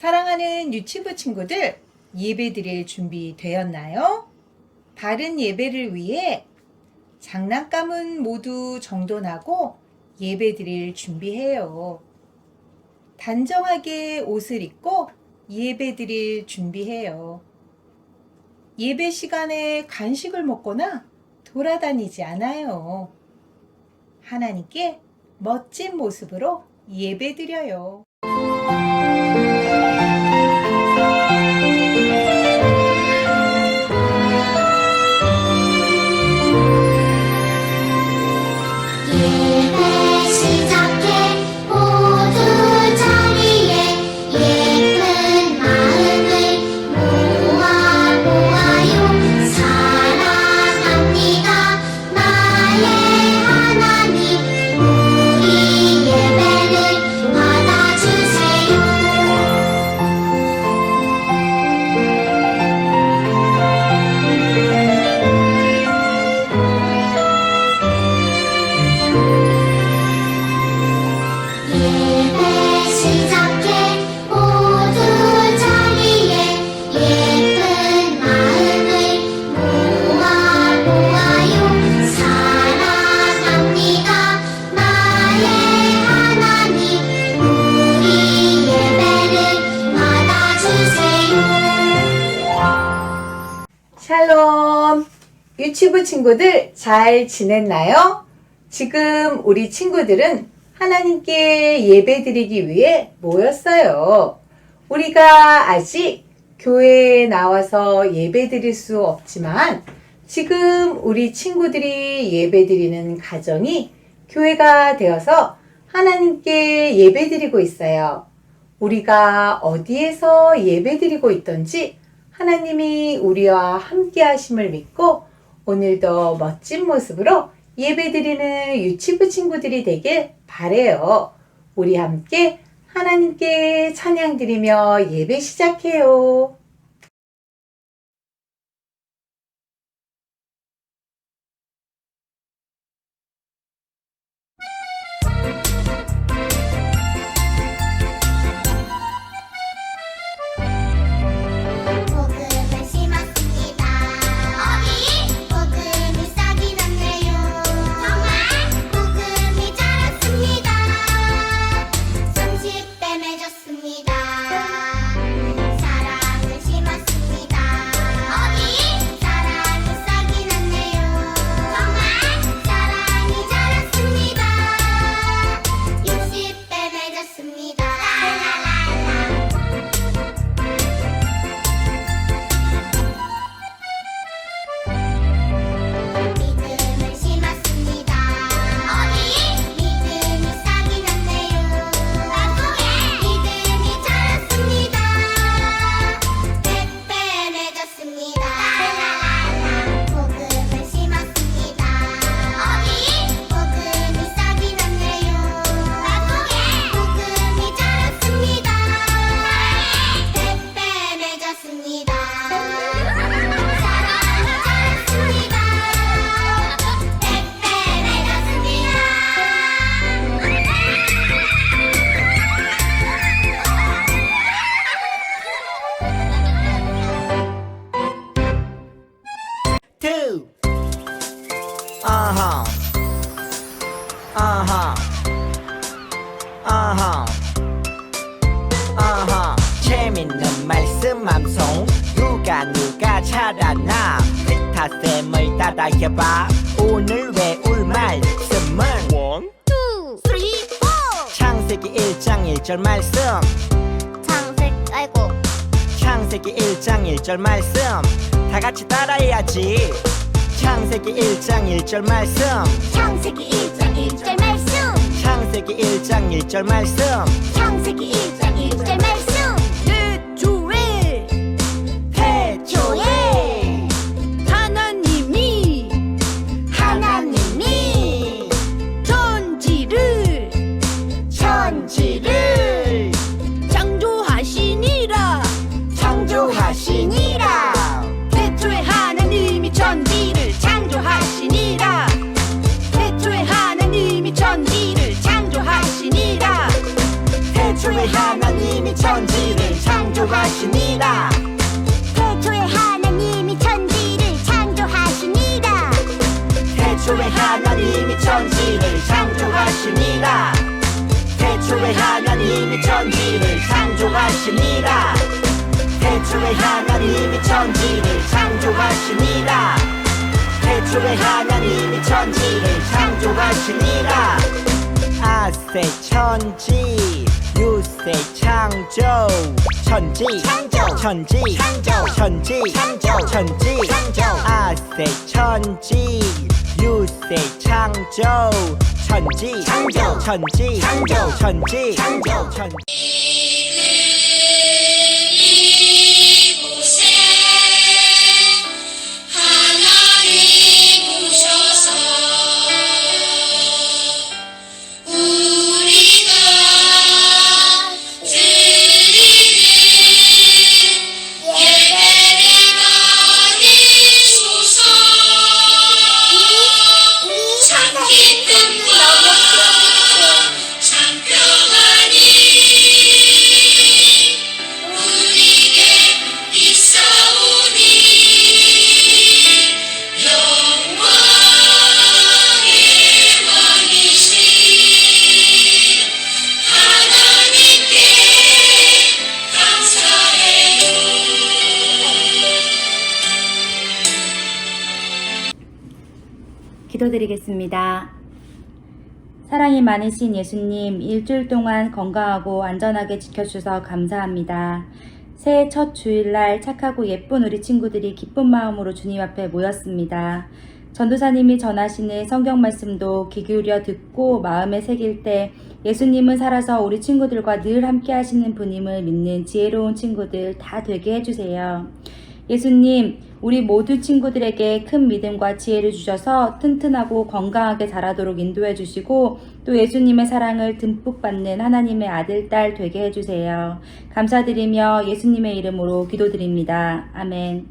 사랑하는 유치부 친구들, 예배 드릴 준비 되었나요? 바른 예배를 위해 장난감은 모두 정돈하고 예배 드릴 준비해요. 단정하게 옷을 입고 예배 드릴 준비해요. 예배 시간에 간식을 먹거나 돌아다니지 않아요. 하나님께 멋진 모습으로 예배 드려요. 유치부 친구들 잘 지냈나요? 지금 우리 친구들은 하나님께 예배 드리기 위해 모였어요. 우리가 아직 교회에 나와서 예배 드릴 수 없지만 지금 우리 친구들이 예배 드리는 가정이 교회가 되어서 하나님께 예배 드리고 있어요. 우리가 어디에서 예배 드리고 있던지 하나님이 우리와 함께 하심을 믿고 오늘도 멋진 모습으로 예배 드리는 유치부 친구들이 되길 바래요. 우리 함께 하나님께 찬양 드리며 예배 시작해요. 1장 1절 말씀 다 같이 따라해야지. 창세기 1장 1절 말씀. 창세기 1장 1절 말씀. 창세기 1장 1절 말씀. 창세기 1장 창조하시니라 태초에 하나님이 천지를 창조하시니라 태초에 하나님이 천지를 창조하시니라 태초에 하나님이 천지를 창조하시니라 태초에 하나님이 천지를 창조하시니라 태초에 하나님이 천지를 창조하시니라 아세 천지 유세 창조 천지 창조 천지 창조 천지 창조 천지 창조. 아세 천지 유세 창조 천지 창조 천지 창조 천지 창조. 천지 기도드리겠습니다. 사랑이 많으신 예수님, 일주일 동안 건강하고 안전하게 지켜주셔서 감사합니다. 새해 첫 주일날 착하고 예쁜 우리 친구들이 기쁜 마음으로 주님 앞에 모였습니다. 전도사님이 전하시는 성경 말씀도 귀 기울여 듣고 마음에 새길 때 예수님은 살아서 우리 친구들과 늘 함께 하시는 분임을 믿는 지혜로운 친구들 다 되게 해주세요. 예수님, 우리 모두 친구들에게 큰 믿음과 지혜를 주셔서 튼튼하고 건강하게 자라도록 인도해 주시고 또 예수님의 사랑을 듬뿍 받는 하나님의 아들, 딸 되게 해주세요. 감사드리며 예수님의 이름으로 기도드립니다. 아멘.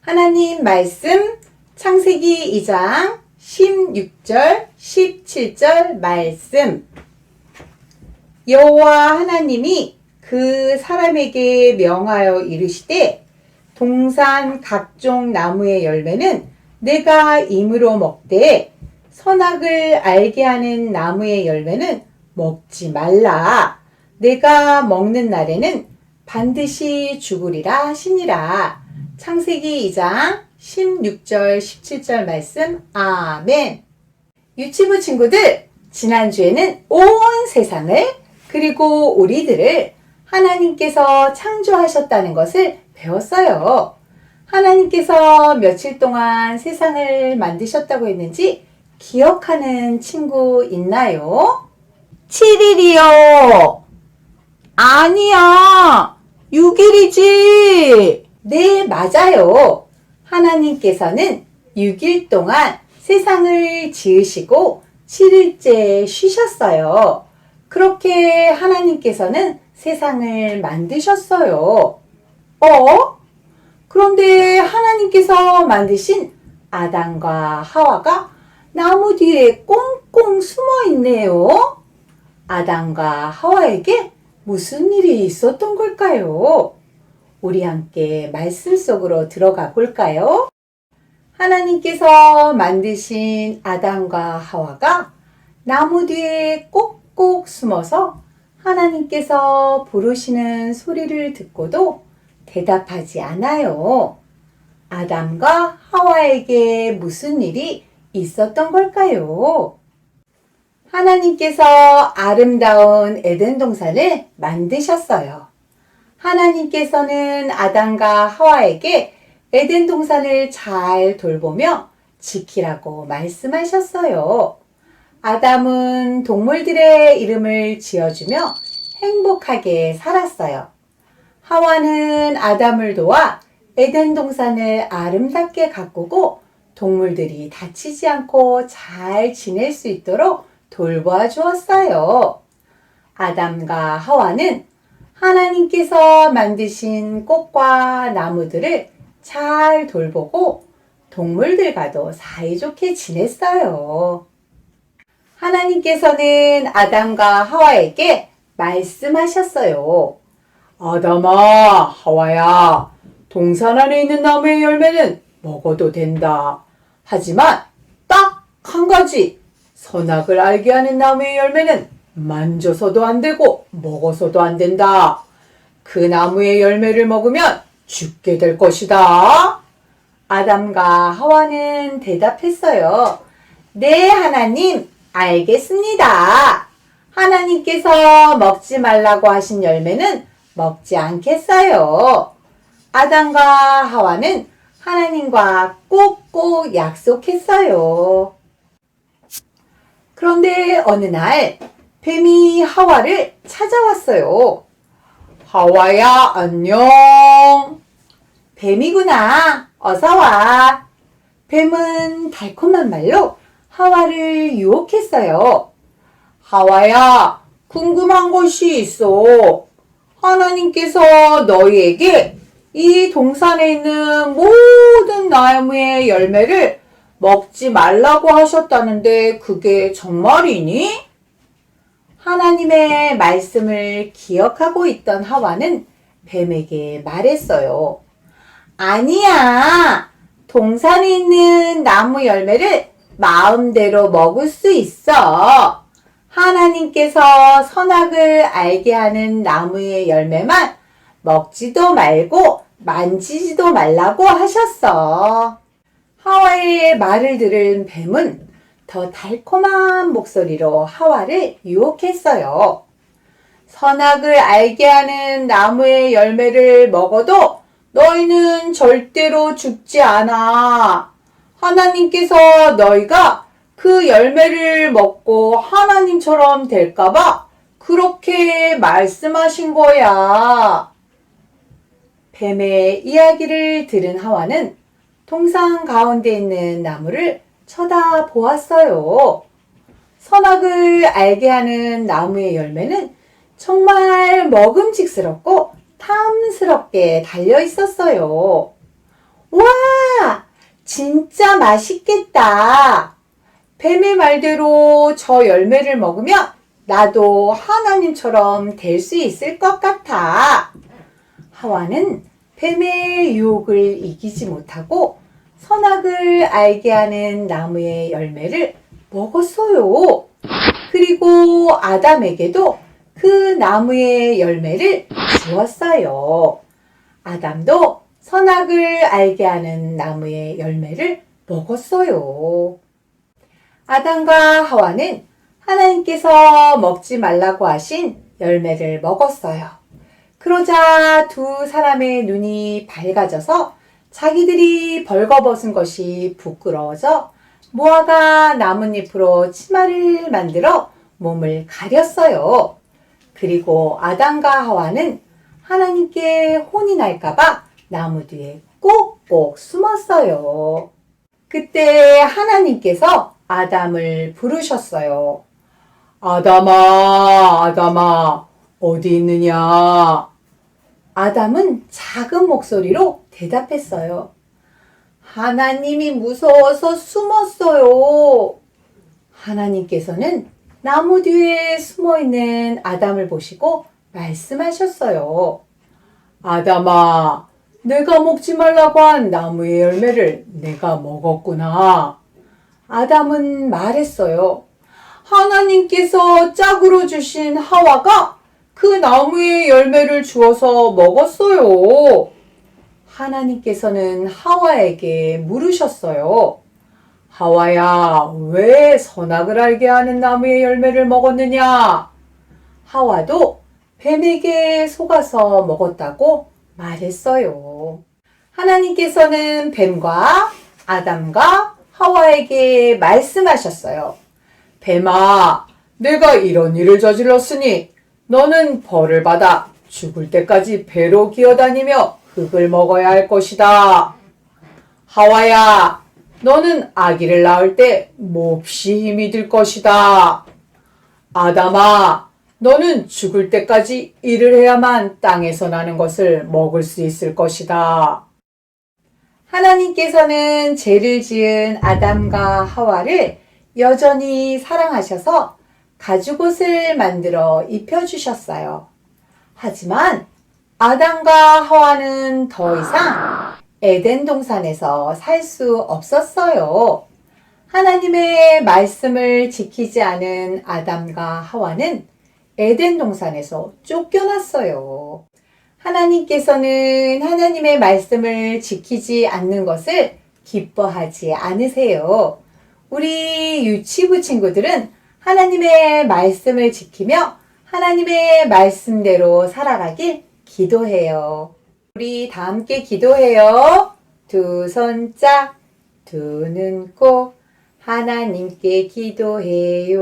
하나님 말씀 창세기 2장 16절 17절 말씀 여호와 하나님이 그 사람에게 명하여 이르시되 동산 각종 나무의 열매는 내가 임으로 먹되 선악을 알게 하는 나무의 열매는 먹지 말라. 내가 먹는 날에는 반드시 죽으리라 하시니라. 창세기 2장 16절 17절 말씀 아멘. 유치부 친구들 지난주에는 온 세상을 그리고 우리들을 하나님께서 창조하셨다는 것을 배웠어요. 하나님께서 며칠 동안 세상을 만드셨다고 했는지 기억하는 친구 있나요? 7일이요. 아니야. 6일이지. 네, 맞아요. 하나님께서는 6일 동안 세상을 지으시고 7일째 쉬셨어요. 그렇게 하나님께서는 세상을 만드셨어요. 어? 그런데 하나님께서 만드신 아담과 하와가 나무 뒤에 꽁꽁 숨어 있네요. 아담과 하와에게 무슨 일이 있었던 걸까요? 우리 함께 말씀 속으로 들어가 볼까요? 하나님께서 만드신 아담과 하와가 나무 뒤에 꼭꼭 숨어서 하나님께서 부르시는 소리를 듣고도 대답하지 않아요. 아담과 하와에게 무슨 일이 있었던 걸까요? 하나님께서 아름다운 에덴 동산을 만드셨어요. 하나님께서는 아담과 하와에게 에덴 동산을 잘 돌보며 지키라고 말씀하셨어요. 아담은 동물들의 이름을 지어주며 행복하게 살았어요. 하와는 아담을 도와 에덴 동산을 아름답게 가꾸고 동물들이 다치지 않고 잘 지낼 수 있도록 돌보아 주었어요. 아담과 하와는 하나님께서 만드신 꽃과 나무들을 잘 돌보고 동물들과도 사이좋게 지냈어요. 하나님께서는 아담과 하와에게 말씀하셨어요. 아담아, 하와야, 동산 안에 있는 나무의 열매는 먹어도 된다. 하지만 딱 한 가지, 선악을 알게 하는 나무의 열매는 만져서도 안 되고 먹어서도 안 된다. 그 나무의 열매를 먹으면 죽게 될 것이다. 아담과 하와는 대답했어요. 네, 하나님, 알겠습니다. 하나님께서 먹지 말라고 하신 열매는 먹지 않겠어요. 아담과 하와는 하나님과 꼭꼭 약속했어요. 그런데 어느 날 뱀이 하와를 찾아왔어요. 하와야, 안녕. 뱀이구나. 어서 와. 뱀은 달콤한 말로 하와를 유혹했어요. 하와야, 궁금한 것이 있어. 하나님께서 너희에게 이 동산에 있는 모든 나무의 열매를 먹지 말라고 하셨다는데 그게 정말이니? 하나님의 말씀을 기억하고 있던 하와는 뱀에게 말했어요. 아니야. 동산에 있는 나무 열매를 마음대로 먹을 수 있어. 하나님께서 선악을 알게 하는 나무의 열매만 먹지도 말고 만지지도 말라고 하셨어. 하와의 말을 들은 뱀은 더 달콤한 목소리로 하와를 유혹했어요. 선악을 알게 하는 나무의 열매를 먹어도 너희는 절대로 죽지 않아. 하나님께서 너희가 그 열매를 먹고 하나님처럼 될까봐 그렇게 말씀하신 거야. 뱀의 이야기를 들은 하와는 동상 가운데 있는 나무를 쳐다보았어요. 선악을 알게 하는 나무의 열매는 정말 먹음직스럽고 탐스럽게 달려 있었어요. 와! 진짜 맛있겠다. 뱀의 말대로 저 열매를 먹으면 나도 하나님처럼 될 수 있을 것 같아. 하와는 뱀의 유혹을 이기지 못하고 선악을 알게 하는 나무의 열매를 먹었어요. 그리고 아담에게도 그 나무의 열매를 주었어요. 아담도 선악을 알게 하는 나무의 열매를 먹었어요. 아담과 하와는 하나님께서 먹지 말라고 하신 열매를 먹었어요. 그러자 두 사람의 눈이 밝아져서 자기들이 벌거벗은 것이 부끄러워져 모아가 나뭇잎으로 치마를 만들어 몸을 가렸어요. 그리고 아담과 하와는 하나님께 혼이 날까봐 나무 뒤에 꼭꼭 숨었어요. 그때 하나님께서 아담을 부르셨어요. 아담아, 아담아, 어디 있느냐? 아담은 작은 목소리로 대답했어요. 하나님이 무서워서 숨었어요. 하나님께서는 나무 뒤에 숨어 있는 아담을 보시고 말씀하셨어요. 아담아, 내가 먹지 말라고 한 나무의 열매를 내가 먹었구나. 아담은 말했어요. 하나님께서 짝으로 주신 하와가 그 나무의 열매를 주어서 먹었어요. 하나님께서는 하와에게 물으셨어요. 하와야, 왜 선악을 알게 하는 나무의 열매를 먹었느냐? 하와도 뱀에게 속아서 먹었다고 말했어요. 하나님께서는 뱀과 아담과 하와에게 말씀하셨어요. 뱀아, 내가 이런 일을 저질렀으니 너는 벌을 받아 죽을 때까지 배로 기어다니며 흙을 먹어야 할 것이다. 하와야, 너는 아기를 낳을 때 몹시 힘이 들 것이다. 아담아, 너는 죽을 때까지 일을 해야만 땅에서 나는 것을 먹을 수 있을 것이다. 하나님께서는 죄를 지은 아담과 하와를 여전히 사랑하셔서 가죽옷을 만들어 입혀주셨어요. 하지만 아담과 하와는 더 이상 에덴 동산에서 살 수 없었어요. 하나님의 말씀을 지키지 않은 아담과 하와는 에덴 동산에서 쫓겨났어요. 하나님께서는 하나님의 말씀을 지키지 않는 것을 기뻐하지 않으세요. 우리 유치부 친구들은 하나님의 말씀을 지키며 하나님의 말씀대로 살아가길 기도해요. 우리 다 함께 기도해요. 두 손 짝, 두 눈 꼭, 하나님께 기도해요.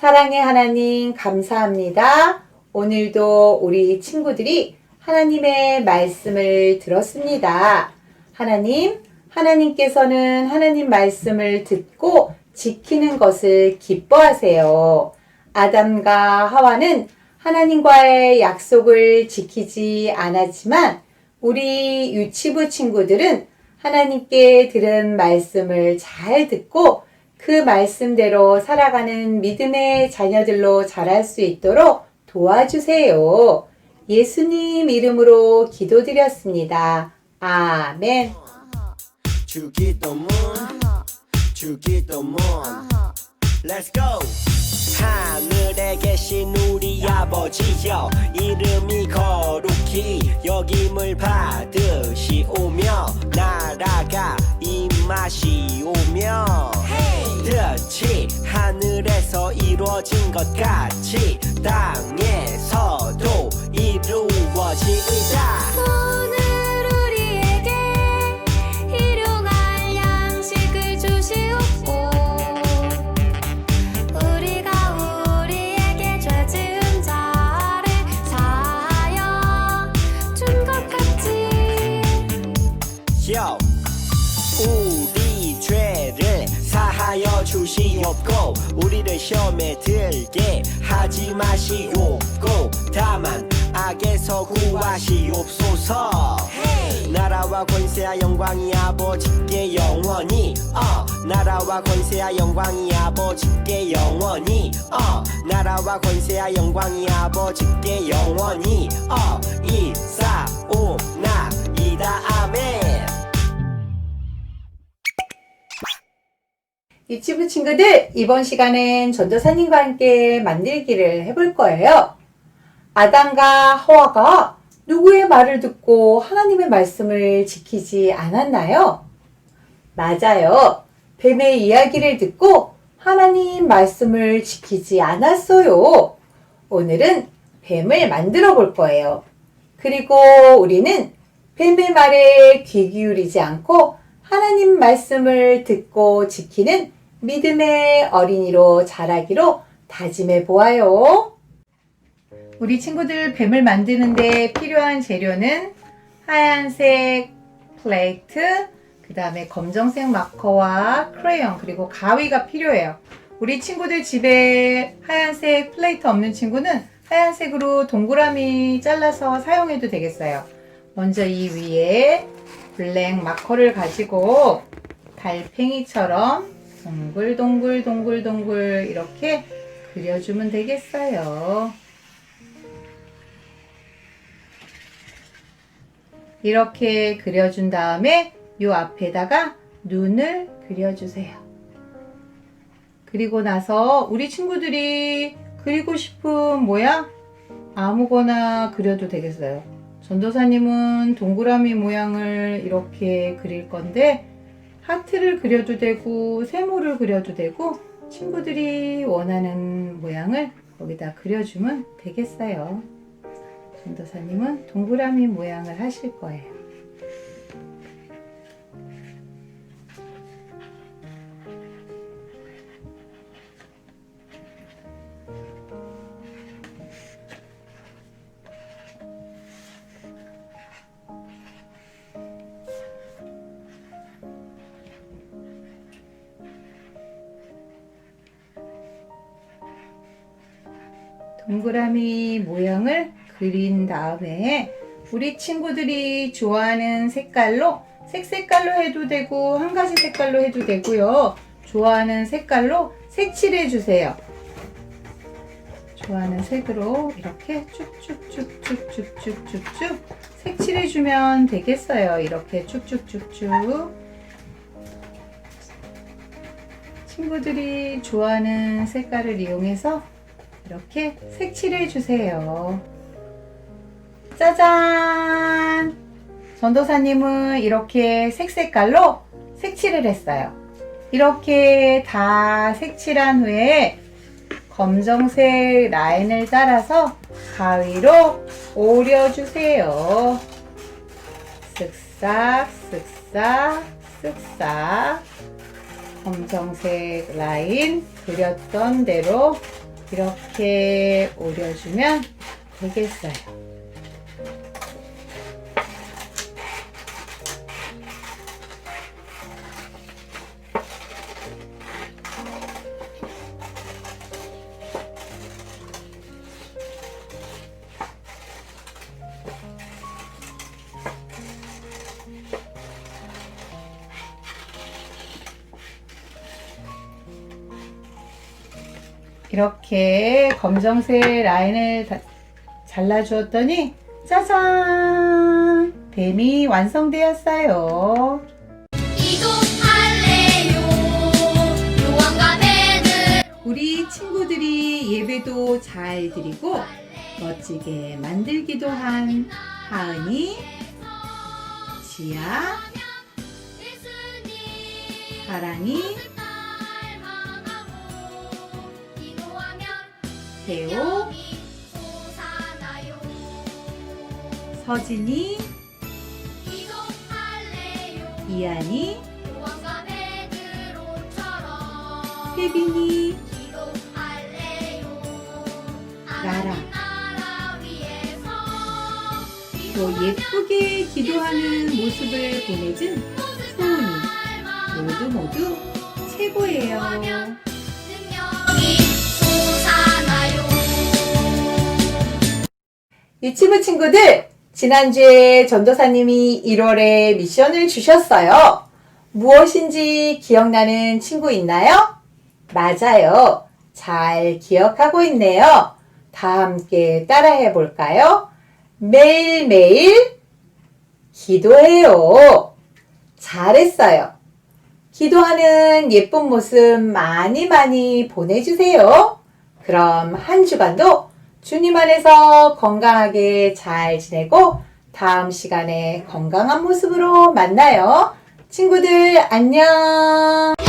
사랑의 하나님, 감사합니다. 오늘도 우리 친구들이 하나님의 말씀을 들었습니다. 하나님, 하나님께서는 하나님 말씀을 듣고 지키는 것을 기뻐하세요. 아담과 하와는 하나님과의 약속을 지키지 않았지만 우리 유치부 친구들은 하나님께 들은 말씀을 잘 듣고 그 말씀대로 살아가는 믿음의 자녀들로 자랄 수 있도록 도와주세요. 예수님 이름으로 기도드렸습니다. 아멘. 하늘에 계신 우리 아버지여 이름이 거룩히 여김을 받으시오며 나라가 임하시오며 뜻이 하늘에서 이루어진 것 같이 땅에서도 이루어지이다 우리를 시험에 들게 하지 마시옵고 다만 악에서 구하시옵소서. 나라와 권세와 영광이 아버지께 영원히 어 나라와 권세와 영광이 아버지께 영원히 어 나라와 권세와 영광이 아버지께 영원히 어 이사오나 이다. 아멘 유치부 친구들, 이번 시간엔 전도사님과 함께 만들기를 해볼 거예요. 아담과 하와가 누구의 말을 듣고 하나님의 말씀을 지키지 않았나요? 맞아요. 뱀의 이야기를 듣고 하나님 말씀을 지키지 않았어요. 오늘은 뱀을 만들어 볼 거예요. 그리고 우리는 뱀의 말에 귀 기울이지 않고 하나님 말씀을 듣고 지키는 믿음의 어린이로 자라기로 다짐해 보아요. 우리 친구들 뱀을 만드는데 필요한 재료는 하얀색 플레이트, 그 다음에 검정색 마커와 크레용, 그리고 가위가 필요해요. 우리 친구들 집에 하얀색 플레이트 없는 친구는 하얀색으로 동그라미 잘라서 사용해도 되겠어요. 먼저 이 위에 블랙 마커를 가지고 달팽이처럼 동글 동글 동글 동글 이렇게 그려주면 되겠어요. 이렇게 그려준 다음에 이 앞에다가 눈을 그려주세요. 그리고 나서 우리 친구들이 그리고 싶은 모양 아무거나 그려도 되겠어요. 전도사님은 동그라미 모양을 이렇게 그릴 건데 하트를 그려도 되고 세모를 그려도 되고 친구들이 원하는 모양을 거기다 그려주면 되겠어요. 전도사님은 동그라미 모양을 하실 거예요. 동그라미 모양을 그린 다음에 우리 친구들이 좋아하는 색깔로 색 색깔로 해도 되고 한 가지 색깔로 해도 되고요. 좋아하는 색깔로 색칠해 주세요. 좋아하는 색으로 이렇게 쭉쭉쭉쭉쭉쭉쭉쭉 색칠해 주면 되겠어요. 이렇게 쭉쭉쭉쭉. 친구들이 좋아하는 색깔을 이용해서 이렇게 색칠해 주세요. 짜잔! 전도사님은 이렇게 색색깔로 색칠을 했어요. 이렇게 다 색칠한 후에 검정색 라인을 따라서 가위로 오려주세요. 쓱싹, 쓱싹, 쓱싹. 검정색 라인 그렸던 대로 이렇게 오려주면 되겠어요. 이렇게 검정색 라인을 다- 잘라주었더니 짜잔! 뱀이 완성되었어요. 우리 친구들이 예배도 잘 드리고 멋지게 만들기도 한 하은이, 지아, 사랑이, 태호, 서진이, 이안이 혜빈이, 나라. 또 예쁘게 기도하는 모습을 보내준 소은이 모두 모두 최고예요. 유치부 친구들, 지난주에 전도사님이 1월에 미션을 주셨어요. 무엇인지 기억나는 친구 있나요? 맞아요. 잘 기억하고 있네요. 다 함께 따라해 볼까요? 매일매일 기도해요. 잘했어요. 기도하는 예쁜 모습 많이 많이 보내주세요. 그럼 한 주간도 주님 안에서 건강하게 잘 지내고 다음 시간에 건강한 모습으로 만나요. 친구들 안녕!